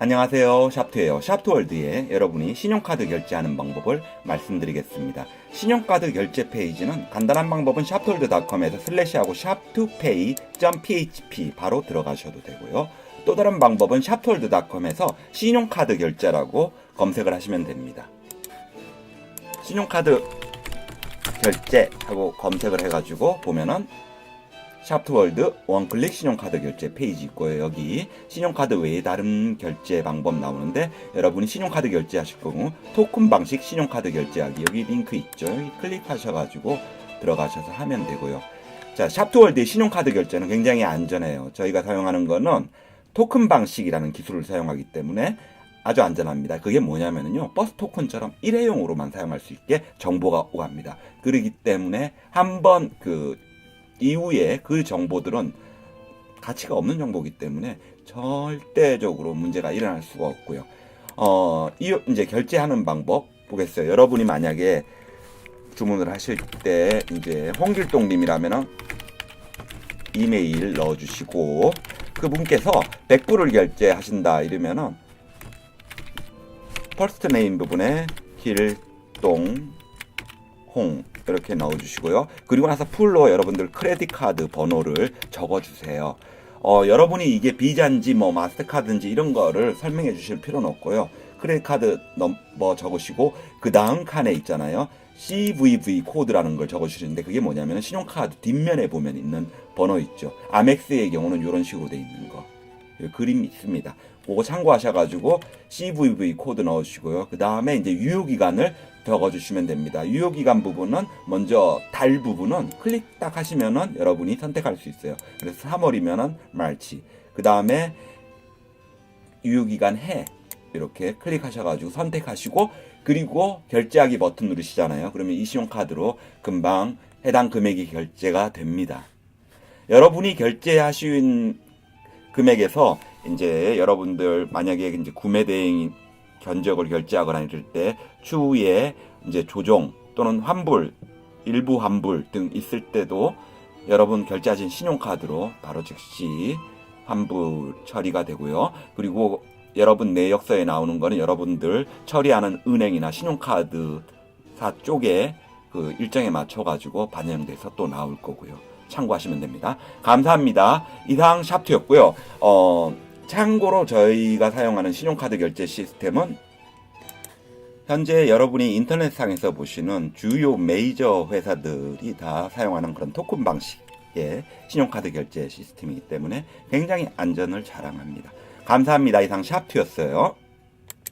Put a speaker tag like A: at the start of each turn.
A: 안녕하세요. 샵투예요. 샵투월드에 여러분이 신용카드 결제하는 방법을 말씀드리겠습니다. 신용카드 결제 페이지는 간단한 방법은 샵투월드닷컴에서 슬래시하고 샵투페이.php 바로 들어가셔도 되고요. 또 다른 방법은 샵투월드닷컴에서 신용카드 결제라고 검색을 하시면 됩니다. 신용카드 결제하고 검색을 해가지고 보면은 샵트월드 원클릭 신용카드 결제 페이지 있고요. 여기 신용카드 외에 다른 결제 방법 나오는데 여러분이 신용카드 결제하실 경우 토큰 방식 신용카드 결제하기 여기 링크 있죠. 여기 클릭하셔가지고 들어가셔서 하면 되고요. 자, 샵트월드의 신용카드 결제는 굉장히 안전해요. 저희가 사용하는 거는 토큰 방식이라는 기술을 사용하기 때문에 아주 안전합니다. 그게 뭐냐면요. 버스 토큰처럼 일회용으로만 사용할 수 있게 정보가 오갑니다. 그러기 때문에 한번 그 이후에 그 정보들은 가치가 없는 정보이기 때문에 절대적으로 문제가 일어날 수가 없고요. 어, 이 이제 결제하는 방법 보겠어요. 여러분이 만약에 주문을 하실 때 이제 홍길동님이라면은 이메일 넣어주시고 그분께서 100불을 결제하신다 이러면은 퍼스트 네임 부분에 길동 홍 이렇게 넣어주시고요. 그리고 나서 풀로 여러분들 크레딧 카드 번호를 적어주세요. 어, 여러분이 이게 비자인지 뭐 마스터카드인지 이런 거를 설명해 주실 필요는 없고요. 크레딧 카드 넘버 적으시고 그 다음 칸에 있잖아요. CVV 코드라는 걸 적어주시는데 그게 뭐냐면 신용카드 뒷면에 보면 있는 번호 있죠. 아멕스의 경우는 이런 식으로 돼 있는 거. 여기 그림 있습니다. 그거 참고하셔가지고 CVV 코드 넣으시고요. 그 다음에 이제 유효기간을 적어주시면 됩니다. 유효기간 부분은 먼저 달 부분은 클릭 딱 하시면은 여러분이 선택할 수 있어요. 그래서 3월이면은 말치. 그 다음에 유효기간 해 이렇게 클릭하셔가지고 선택하시고 그리고 결제하기 버튼 누르시잖아요. 그러면 이 신용카드로 금방 해당 금액이 결제가 됩니다. 여러분이 결제하신 금액에서 이제 여러분들 만약에 이제 구매 대행 견적을 결제하거나 이럴 때 추후에 이제 조정 또는 환불, 일부 환불 등 있을 때도 여러분 결제하신 신용카드로 바로 즉시 환불 처리가 되고요. 그리고 여러분 내역서에 나오는 거는 여러분들 처리하는 은행이나 신용카드사 쪽에 그 일정에 맞춰 가지고 반영돼서 또 나올 거고요. 참고하시면 됩니다. 감사합니다. 이상 샵트였고요. 어, 참고로 저희가 사용하는 신용카드 결제 시스템은 현재 여러분이 인터넷상에서 보시는 주요 메이저 회사들이 다 사용하는 그런 토큰 방식의 신용카드 결제 시스템이기 때문에 굉장히 안전을 자랑합니다. 감사합니다. 이상 샵트였어요.